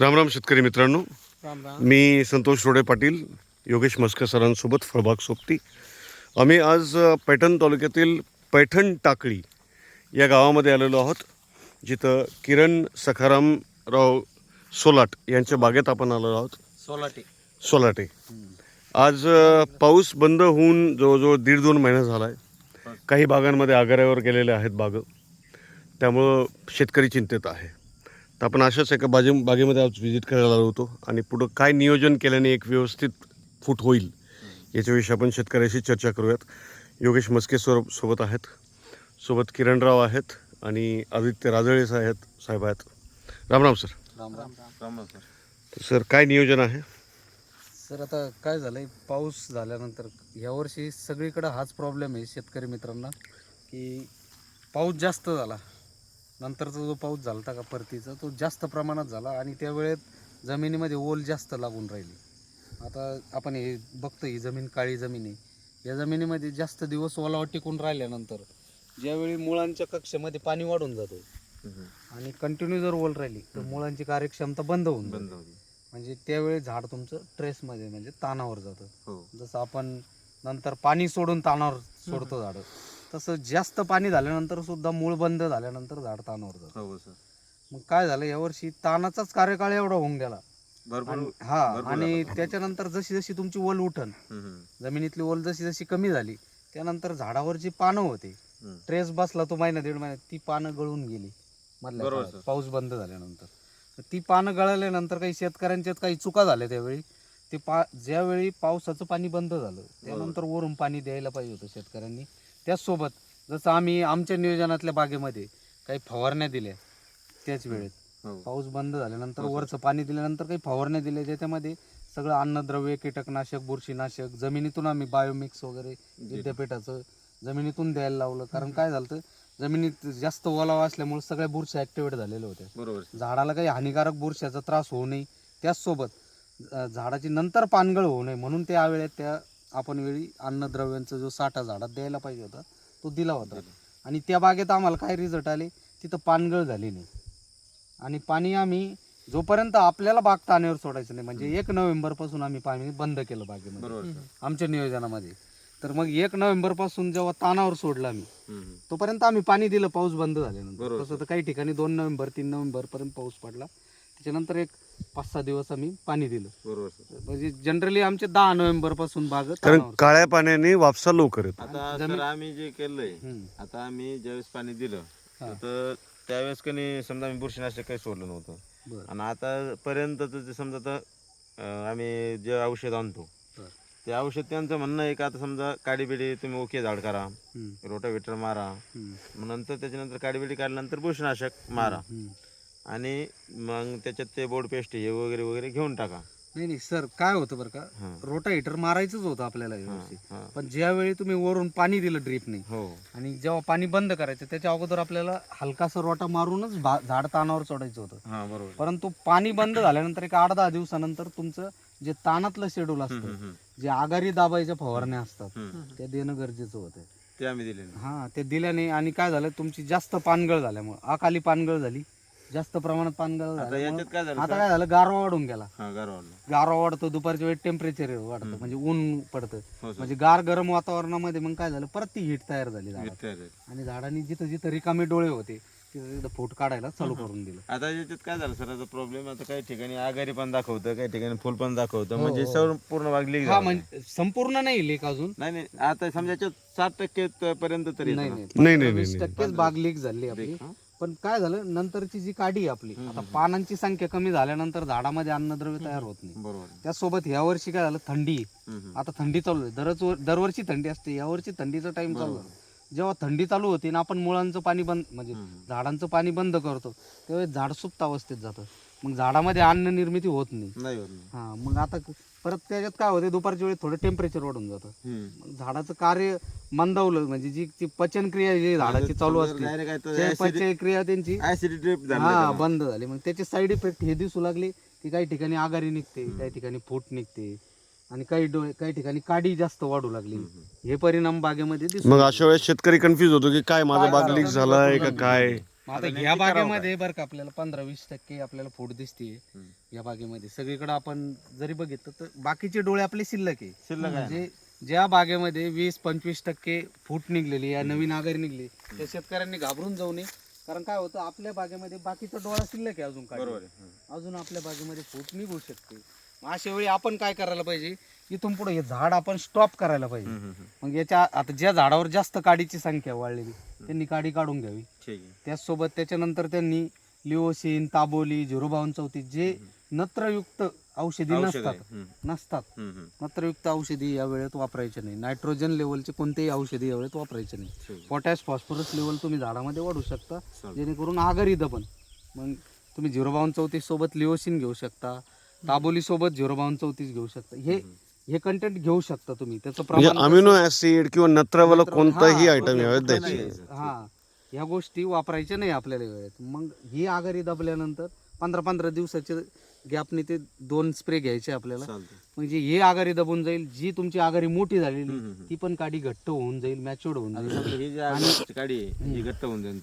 रामराम शेतकरी मित्रांनो. राम राम. मी संतोष रोडे पाटील योगेश मस्के सरांसोबत फळबाग सोबती. आम्ही आज पैठण तालुक्यातील पैठण टाकळी या गावामध्ये आलेलो आहोत जिथं किरण सखारामराव सोलाट यांच्या बागेत आपण आलेलो आहोत. सोलाटे. सोलाटे. आज पाऊस बंद होऊन जवळजवळ दीड दोन महिना झाला आहे काही भागांमध्ये आगाऱ्यावर गेलेले आहेत बागं. त्यामुळं शेतकरी चिंतेत आहे. तर आपण अशाच एका बाजे बागेमध्ये आज व्हिजिट करायला आलो होतो आणि पुढं काय नियोजन केल्याने एक व्यवस्थित फूट होईल याच्याविषयी आपण शेतकऱ्याशी चर्चा करूयात. योगेश मस्के सर सोबत आहेत. सोबत किरणराव आहेत आणि आदित्य राजळे आहेत साहेब आहेत. Ram Ram sir. Ram Ram. Ram sir. Sir काय नियोजन आहे? सर आता काय झालंय? पाऊस झाल्यानंतर यावर्षी सगळीकडे हाच प्रॉब्लेम आहे शेतकरी मित्रांना की पाऊस जास्त झाला. नंतरचा जो पाऊस झाला का परतीचा तो जास्त प्रमाणात झाला आणि त्या वेळेत जमिनीमध्ये ओल जास्त लागून राहिली. आता आपण हे बघतो ही जमीन काळी जमीन आहे. या जमिनीमध्ये जास्त दिवस ओलावा टिकून राहिल्यानंतर ज्यावेळी मुळांच्या कक्षेमध्ये पाणी वाढून जातो आणि कंटिन्यू जर ओल राहिली तर मुळांची कार्यक्षमता बंद होऊन. बंद होती. म्हणजे त्यावेळी झाड तुमचं ट्रेसमध्ये म्हणजे तानावर जातं. हो. जसं आपण नंतर पाणी सोडून तानावर सोडतो झाड. तसं जास्त पाणी झाल्यानंतर सुद्धा मूळ बंद झाल्यानंतर झाड तानावर जातं. हो सर. मग काय झालं यावर्षी तानाचाच कार्यकाळ एवढा होऊन गेला. भरपूर आणि- हा भरपूर आणि. त्याच्यानंतर जशी जशी तुमची ओल उठन हम्म, हम्म, जमिनीतली ओल जशी जशी कमी झाली त्यानंतर झाडावर जी पानं होते हम्म. ट्रेस बसला तो महिना दीड महिन्यात ती पानं गळून गेली मधल्या बरोबर, काळात, सर. पाऊस बंद झाल्यानंतर. तर ती पानं गळाल्यानंतर काही शेतकऱ्यांच्यात काही चुका झाल्या त्यावेळी. ते पा ज्यावेळी पावसाचं पाणी बंद झालं त्यानंतर वरून पाणी द्यायला पाहिजे होतं शेतकऱ्यांनी. त्याचसोबत जसं आम्ही आमच्या नियोजनातल्या बागेमध्ये काही फवारण्या दिल्या त्याच वेळेत हो. पाऊस बंद झाल्यानंतर हो. वरचं पाणी दिल्यानंतर काही फवारण्या दिल्या ज्याच्यामध्ये सगळं अन्नद्रव्य कीटकनाशक बुरशीनाशक जमिनीतून आम्ही बायोमिक्स वगैरे विद्यापीठाचं जमिनीतून द्यायला लावलं कारण काय झालं जमिनीत जास्त ओलावा असल्यामुळे सगळ्या बुरशी ऍक्टिवेट झालेल्या होत्या बरोबर. झाडाला काही हानिकारक बुरशाचा त्रास होऊ नये त्याचसोबत अं, झाडाची नंतर पानगळ होऊ नये म्हणून त्या वेळेत त्या आपण वेळी अन्नद्रव्यांचा जो साठा झाडात द्यायला पाहिजे होता तो दिला होता. आणि त्या बागेत आम्हाला काय रिझल्ट आले? तिथं पानगळ झाली नाही. आणि पाणी आम्ही जोपर्यंत आपल्याला बाग तानेवर सोडायचं नाही म्हणजे एक नोव्हेंबरपासून आम्ही पाणी बंद केलं बागेमध्ये. आमच्या नियोजनामध्ये. तर मग एक नोव्हेंबरपासून जेव्हा तानावर सोडलं आम्ही. तोपर्यंत आम्ही पाणी दिलं पाऊस बंद झाल्यानंतर. तसं तर काही ठिकाणी दोन नोव्हेंबर तीन नोव्हेंबर पर्यंत पाऊस पडला. त्याच्यानंतर एक पाच सहा दिवस आम्ही पाणी दिलं बरोबर सर. म्हणजे जनरली आमचे दहा नोव्हेंबरपासून बाग कारण काळ्या पाण्याने वापसा लवकर येतो आता सर आम्ही जे केलंय हम्म. आता आम्ही ज्यावेळेस पाणी दिलं हा. तर त्यावेळेस कधी समजा आम्ही बुरशीनाशक काही सोडलं नव्हतं बरं. आणि आता पर्यंत जे समजा आता अं, आम्ही जे औषध आणतो बरं. ते औषध त्यांचं म्हणणं आहे का आता समजा काडीबिडी तुम्ही ओके झाड करा हम्म, रोटावेटर मारा हम्म, मग नंतर त्याच्यानंतर काडीबिडी काढल्यानंतर बुरशीनाशक मारा हम्म. आणि मग त्याच्यात ते बोर्ड पेस्ट हे वगैरे वगैरे घेऊन टाका. नाही नाही सर काय होतं बरं का रोटा हिटर मारायचंच होतं आपल्याला हां पण ज्यावेळी तुम्ही वरून पाणी दिलं ड्रीपने हो. आणि जेव्हा पाणी बंद करायचं त्याच्या अगोदर आपल्याला हलकासा रोटा मारूनच भा- झाड तानावर सोडायचं होतं. हां बरोबर. परंतु पाणी बंद झाल्यानंतर एक आठ दहा दिवसानंतर तुमचं जे तानातलं शेड्यूल असतं हम्म. जे आगारी दाबायच्या फवारण्या असतात हम्म. त्या देणं गरजेचं होतं. ते आम्ही दिले नाही. हा ते दिल्याने आणि काय झालं तुमची जास्त पानगळ झाल्यामुळे अकाली पानगळ झाली. जास्त प्रमाणात पानगळ आता याच्यात काय झालं आता? काय झालं गारवा वाढून गेला. हा गारवाला गारवा वाढतो दुपारच्या वेळी टेम्परेचर वाढतं. म्हणजे ऊन पडतं. हो म्हणजे गार गरम वातावरणामध्ये मग काय झालं परत ती हीट तयार झाली. आणि झाडांनी जिथं जिथं रिकामे डोळे होते तिथं तिथं फूट काढायला चालू करून दिलं. आता याच्यात काय झालं सर? आता प्रॉब्लेम आता काही ठिकाणी आगारी पण दाखवतं काही ठिकाणी फुल पण दाखवतं. हो, म्हणजे हो. सर्व पूर्ण वागली हा म्हणजे संपूर्ण नाही लेक अजून. नाही नाही. आता समजा साठ टक्के पर्यंत तरी नाही नाही. वीस टक्केच बाग लीक झाली आपली? पण काय झालं नंतरची जी काडी आहे आपली आता. पानांची संख्या कमी झाल्यानंतर झाडामध्ये अन्नद्रव्य तयार होत नाही बरोबर त्यासोबत या वर्षी काय झालं थंडी. आता थंडी चालू आहे दरच दरवर्षी थंडी असते यावर्षी थंडीचा टाइम चालू. आहे जेव्हा थंडी चालू होती ना आपण मुळांचं पाणी बंद म्हणजे. झाडांचं पाणी बंद करतो त्यावेळेस झाड सुप्त अवस्थेत जातं मग झाडामध्ये अन्न निर्मिती होत नाही नाही होत नाही. हा मग आता परत त्याच्यात काय होते दुपारच्या वेळी थोडं टेम्परेचर वाढून जातं. मग झाडाचं कार्य मंदावलं म्हणजे जी ती पचनक्रिया जी झाडाची चालू असते acid- पचनक्रिया त्यांची हा. बंद झाली. मग त्याचे साईड इफेक्ट हे दिसू लागले की काही ठिकाणी आगारी निघते काही ठिकाणी फूट निघते आणि काही डोळे काही ठिकाणी काडी जास्त वाढू लागली. हे परिणाम बागेमध्ये दिसू मग अशा वेळेस शेतकरी कन्फ्युज होतो की काय माझा बाग? लीक झालाय का काय? मग आता ह्या बागेमध्ये बरं का आपल्याला पंधरा वीस टक्के आपल्याला फूट दिसते. या बागेमध्ये. सगळीकडे आपण जरी बघितलं तर बाकीचे डोळे आपले शिल्लक आहे. शिल्लक म्हणजे ज्या बागेमध्ये वीस पंचवीस टक्के फूट निघलेली या नवीन आगारी निघली त्या शेतकऱ्यांनी घाबरून जाऊ नये. कारण काय होतं आपल्या बागेमध्ये बाकीचा डोळा शिल्लक आहे अजून काय. अजून आपल्या बागेमध्ये फूट निघू शकते. अशा वेळी आपण काय करायला पाहिजे? इथून पुढे हे झाड आपण स्टॉप करायला पाहिजे. मग याच्या आता ज्या झाडावर जास्त काडीची संख्या वाढलेली त्यांनी काडी काढून घ्यावी. ठीक आहे. त्याचसोबत त्याच्यानंतर त्यांनी लिओसिन ताबोली झिरो बावन चौतीस जे नत्रयुक्त औषधी औषध नसतात आहे नसतात. नत्रयुक्त औषधी या वेळेत वापरायचे नाही. नायट्रोजन लेवलचे कोणतेही औषधी या वेळेत वापरायचे नाही. ठीक आहे. पोटॅश फॉस्फरस लेवल तुम्ही झाडामध्ये वाढू शकता चालतंय. जेणेकरून आगारीद पण. मग तुम्ही झिरो बावन चौतीस सोबत लिओसिन घेऊ शकता ताबोली सोबत झिरो बावन चौतीस घेऊ शकता. हे हे कंटेंट घेऊ शकता तुम्ही. त्याचं म्हणजे प्रमाण अमिनो ऍसिड किंवा नत्रवाला नत्र- कोणताही आयटम यावेळेस द्यायचे. हा. ह्या गोष्टी वापरायच्या नाही आपल्याला वेळेत. मग ही आगारी दबल्यानंतर पंधरा पंधरा दिवसाचे गॅपने ते दोन स्प्रे घ्यायचे आपल्याला. म्हणजे हे आगारी दबून जाईल जी तुमची आगारी मोठी झालेली. ती पण काडी घट्ट होऊन जाईल मॅच्युअर्ड होऊन जाईल. ही ही घट्ट होऊन जाईल.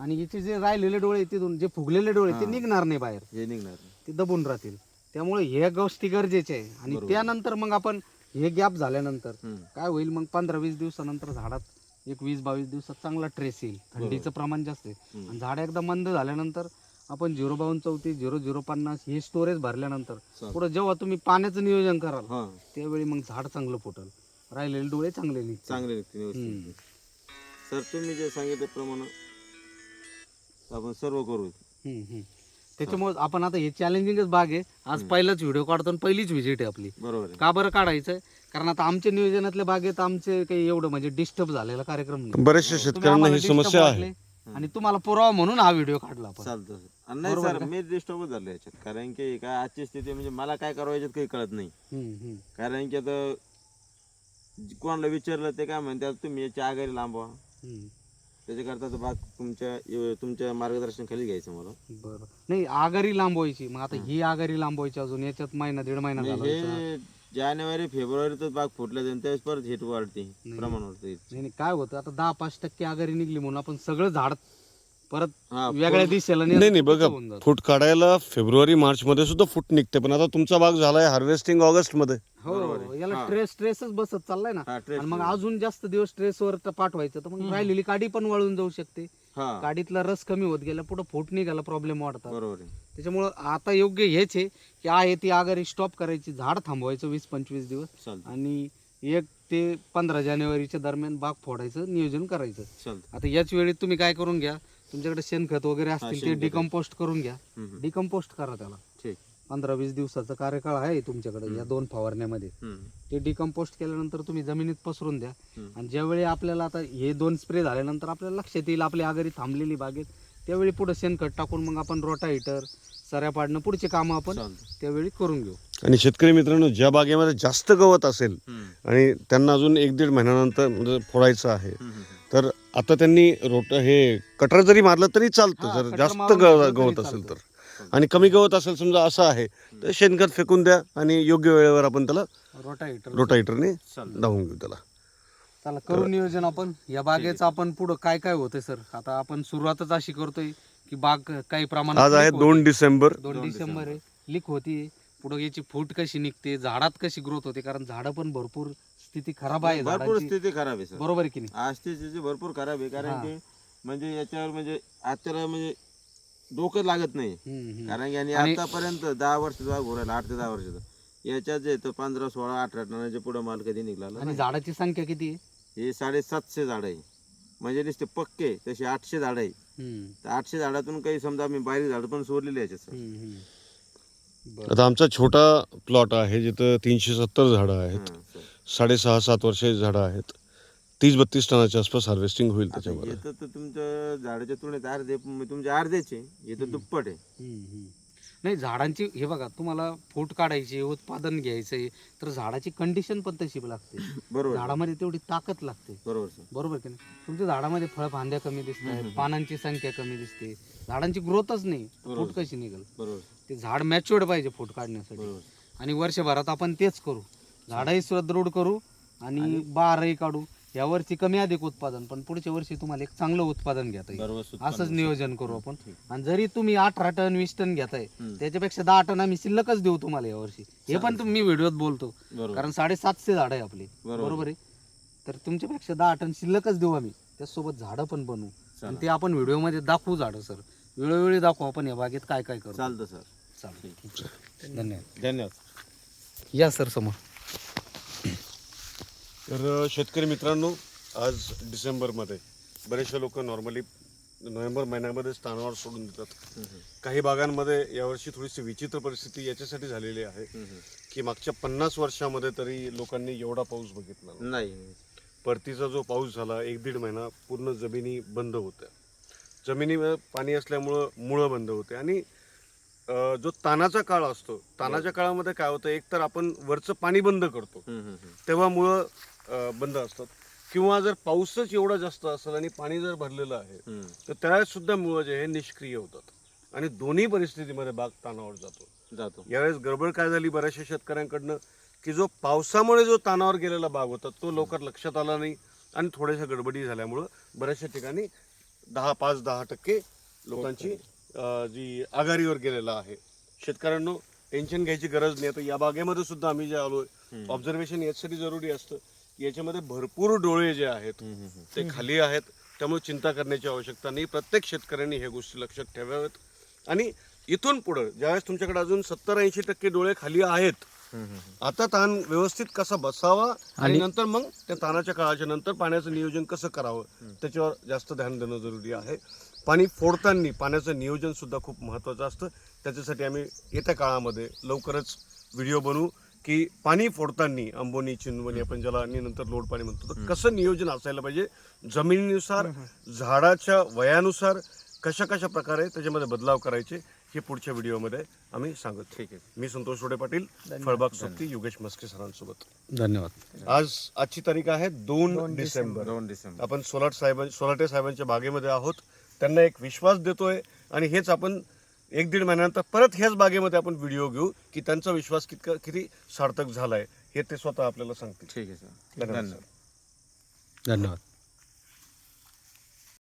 आणि याचे जे राहिलेले डोळे तिथून जे फुगलेले डोळे ते निघणार नाही बाहेर. हे निघणार ते दबून राहतील. त्यामुळे ह्या गोष्टी गरजेच्या आहे. आणि. त्यानंतर मग आपण हे गॅप झाल्यानंतर हं. काय होईल मग पंधरा वीस दिवसानंतर झाडात एक वीस बावीस दिवसात चांगला ट्रेस येईल. थंडीचं प्रमाण जास्त आहे. आणि झाड एकदा मंद झाल्यानंतर आपण झिरो बावन चौतीस झिरो झिरो पन्नास हे स्टोरेज भरल्यानंतर. पुढे जेव्हा तुम्ही पाण्याचं नियोजन कराल हा. त्यावेळी मग झाड चांगलं फुटल. राहिलेले डोळे चांगले निघतील. चांगले निघतील. सर तुम्ही जे सांगितल्याप्रमाणे आपण सर्व करू. त्याच्यामुळे आपण आता हे चॅलेंजिंगच बाग आहे. आज पहिलाच व्हिडिओ काढतो आणि पहिलीच व्हिजिट आहे आपली. बरोबर का बरं काढायचं कारण आता आमच्या नियोजनातल्या बागेत आमचे काही एवढं म्हणजे डिस्टर्ब झालेला कार्यक्रम नाही. बऱ्याचशा तुम्ही शेतकऱ्यांना आम्हाला ही disturb समस्या आहे. वाटले आणि तुम्हाला पुरावा म्हणून हा व्हिडिओ काढला आपण. चालतं सर. आणि नाही सर मी डिस्टर्बच झालो याच्यात. कारण की काय आजची स्थिती म्हणजे मला काय करावं याच्यात काही कळत नाही. हम्म, हम्म. कारण की आता कोणाला विचारलं ते काय म्हणतात तुम्ही याची आगारी लांबवा. हम्म. त्याच्याकरता तो भाग तुमच्या तुमच्या मार्गदर्शनाखाली घ्यायचं मला. बरं. नाही आगारी लांबवायची. मग आता ही आगारी लांबवायची अजून याच्यात महिना दीड महिना हे जानेवारी फेब्रुवारीतच बाग फुटल्या जाईल त्यावेळेस परत हिट वाढते प्रमाण वाढते. नाही नाही, काय होतं आता दहा पाच टक्के आगारी निघली म्हणून आपण सगळं झाड परत वेगळ्या दिशेला नाही नाही बघा. फूट काढायला फेब्रुवारी मार्च मध्ये सुद्धा फूट निघते पण आता तुमचा भाग झालाय हार्वेस्टिंग ऑगस्टमध्ये हो याला ट्रेस ट्रेसच बसत चाललाय ना. हा आणि मग अजून जास्त दिवस ट्रेसवर तर पाठवायचं. तर मग राहिलेली काडी पण वळून जाऊ शकते. हा. काडीतला रस कमी होत गेला पुढे फूट निघाला प्रॉब्लेम वाढतात. बरोबर आहे. त्याच्यामुळं आता योग्य हेच आहे की आहे ती आगारी स्टॉप करायची झाड थांबवायचं वीस पंचवीस दिवस. आणि एक ते पंधरा जानेवारीच्या दरम्यान बाग फोडायचं नियोजन करायचं. आता याच वेळी तुम्ही काय करून घ्या तुमच्याकडे शेणखत वगैरे असतील ते शेणखत. डिकम्पोस्ट करून घ्या हम्म, हम्म. डिकम्पोस्ट करा त्याला ठीक पंधरा वीस दिवसाचा कार्यकाळ आहे तुमच्याकडे या दोन फवारण्यामध्ये हम्म. ते डिकम्पोस्ट केल्यानंतर तुम्ही जमिनीत पसरून द्या हम्म. आणि ज्यावेळी आपल्याला आता हे दोन स्प्रे झाल्यानंतर आपल्याला लक्षात येईल आपली आगारी थांबलेली बागेत त्यावेळी पुढे शेणखत टाकून मग आपण रोटा हिटर सऱ्या पाडणं पुढचे कामं आपण चालतं त्यावेळी करून घेऊ आणि शेतकरी मित्रांनो ज्या बागेमध्ये जास्त गवत असेल हम्म. आणि त्यांना अजून एक दीड महिन्यानंतर म्हणजे फोडायचं आहे हम्म, हम्म, तर आता त्यांनी रोट हे कटर जरी मारलं तरी चालतं. जर जास्त गव- गवत असेल. तर. आणि कमी गवत असेल समजा असं आहे तर शेणखत फेकून द्या आणि योग्य वेळेवर आपण त्याला रोटा हिटर रोटाईटरने चालतं. धावून घेऊ त्याला. चला करू नियोजन आपण. या बागेचं आपण पुढं काय काय होतंय सर? आता आपण सुरुवातच अशी करतोय की बाग काही प्रमाणात आज आहे leak दोन डिसेंबर. दोन डिसेंबर आहे. लीक होती पुढे याची फूट कशी निघते झाडात कशी ग्रोथ होते कारण झाडं पण भरपूर स्थिती खराब आहे भरपूर झाडांची. स्थिती खराब आहे सर बरोबर आहे की नाही आज ती स्थिती भरपूर खराब आहे कारण. की म्हणजे याच्यावर म्हणजे आजच्याला म्हणजे डोकं लागत नाही हम्म, हम्म. कारण की आणि आतापर्यंत दहा वर्षाचा घोरायला आठ ते दहा वर्षाचा याच्यात जे तर पंधरा सोळा अठरा टनाच्या पुढे माल कधी निघाला आणि. झाडाची संख्या किती आहे हे साडेसातशे झाड आहे म्हणजे नुसते पक्के तसे आठशे झाड आहे हम्म, तर आठशे झाडातून काही समजा आम्ही बारीक झाड पण सोडलेले याच्यात सर हम्म, हम्म. बरं. आता आमचा छोटा प्लॉट आहे जिथं तीनशे सत्तर झाडं आहेत हां. साडेसहा सात वर्षाची झाडं आहेत. तीस बत्तीस टनाच्या आसपास हार्वेस्टिंग होईल आता त्याच्यामध्ये येतं तर तुमच्या झाडाच्या तुलनेत अर्धे म्हणजे तुमचे अर्धेचे येतं दुप्पट आहे. नाही झाडांची हे बघा तुम्हाला फूट काढायची उत्पादन घ्यायचंय तर झाडाची कंडिशन पण तशी लागते. बरोबर. झाडामध्ये तेवढी ताकद लागते. बरोबर सर. बरोबर की नाही? तुमच्या झाडामध्ये फळ फांद्या कमी दिसत आहेत पानांची संख्या कमी दिसते. झाडांची ग्रोथच नाही. फूट कशी निघेल? बरोबर ते झाड मॅच्युअर्ड पाहिजे फूट काढण्यासाठी. बरोबर आणि वर्षभरात आपण तेच करू. झाडही सुदृढ करू आणि बारही काढू. यावर्षी कमी अधिक उत्पादन पण पुढच्या वर्षी तुम्हाला एक चांगलं उत्पादन घेता येईल. असंच नियोजन करू आपण. आणि जरी तुम्ही अठरा टन वीस टन घेताय. त्याच्यापेक्षा दहा टन आम्ही शिल्लकच देऊ तुम्हाला यावर्षी. हे पण तुम्ही व्हिडिओत बोलतो. कारण साडेसातशे झाड आहे आपली. बरोबर. आहे? तर तुमच्यापेक्षा दहा टन शिल्लकच देऊ आम्ही. त्यासोबत झाडं पण बनवू. आणि ते आपण व्हिडिओमध्ये दाखवू झाडं सर. वेळोवेळी दाखवू आपण या बागेत काय काय करू. चालतं सर. चालेल. धन्यवाद. धन्यवाद. या सर समोर. तर शेतकरी मित्रांनो आज डिसेंबरमध्ये बरेचसे लोक नॉर्मली नोव्हेंबर महिन्यामध्ये स्थानावर सोडून देतात. काही भागांमध्ये यावर्षी थोडीशी विचित्र परिस्थिती याच्यासाठी झालेली आहे की मागच्या पन्नास वर्षामध्ये तरी लोकांनी एवढा पाऊस बघितला. नाही. परतीचा जो पाऊस झाला एक दीड महिना पूर्ण जमिनी बंद होत्या. जमिनीमध्ये पाणी असल्यामुळं मुळं बंद होते. आणि जो तानाचा काळ असतो तानाच्या काळामध्ये काय होतं एक तर आपण वरचं पाणी बंद करतो. तेव्हा मुळं बंद असतात. किंवा जर पाऊसच एवढा जास्त असेल आणि पाणी जर भरलेलं आहे तर त्यावेळेस सुद्धा मुळं जे आहे निष्क्रिय होतात. आणि दोन्ही परिस्थितीमध्ये बाग तानावर जातो. जातो. यावेळेस गडबड काय झाली बऱ्याचशा शेतकऱ्यांकडनं की जो पावसामुळे जो तानावर गेलेला बाग होता तो लवकर लक्षात आला नाही आणि थोड्याशा गडबडी झाल्यामुळं बऱ्याचशा ठिकाणी दहा पाच दहा टक्के लोकांची जी आघाडीवर गेलेला आहे. शेतकऱ्यांनो टेन्शन घ्यायची गरज नाही. आता या बागेमध्ये सुद्धा आम्ही जे आलोय ऑब्झर्वेशन याच्यासाठी जरुरी असतं. याच्यामध्ये भरपूर डोळे जे आहेत ते खाली आहेत. त्यामुळे चिंता करण्याची आवश्यकता नाही. प्रत्येक शेतकऱ्यांनी ह्या गोष्टी लक्षात ठेवाव्यात. आणि इथून पुढं ज्यावेळेस तुमच्याकडे अजून सत्तर ऐंशी टक्के डोळे खाली आहेत आता ताण व्यवस्थित कसा बसावा आणि नंतर मग त्या ताणाच्या काळाच्या नंतर पाण्याचं नियोजन कसं करावं त्याच्यावर जास्त ध्यान देणं जरुरी आहे. पाणी फोडताना पाण्याचं नियोजन सुद्धा खूप महत्त्वाचं असतं. त्याच्यासाठी आम्ही येत्या काळामध्ये लवकरच व्हिडिओ बनवू. की पाणी फोडताना अंबोनी चिंचवणी आपण ज्याला आणि नंतर लोड पाणी म्हणतो तर कसं नियोजन असायला पाहिजे? जमिनीनुसार झाडाच्या वयानुसार कशा कशा प्रकारे त्याच्यामध्ये बदलाव करायचे हे पुढच्या व्हिडिओमध्ये आम्ही सांगत. ठीक आहे. मी संतोष रोडे पाटील फळबाग सोबती योगेश मस्के सरांसोबत. धन्यवाद. आज आजची तारीख आहे दोन डिसेंबर. दोन डिसेंबर. आपण सोलाट साहेबां सोलाटे साहेबांच्या बागेमध्ये आहोत. त्यांना एक विश्वास देतोय आणि हेच आपण एक दीड महिन्यानंतर परत ह्याच बागेमध्ये आपण व्हिडिओ घेऊ की त्यांचा विश्वास कितका किती सार्थक झालाय हे ते स्वतः आपल्याला सांगतील. ठीक आहे सर. धन्यवाद धन्यवाद.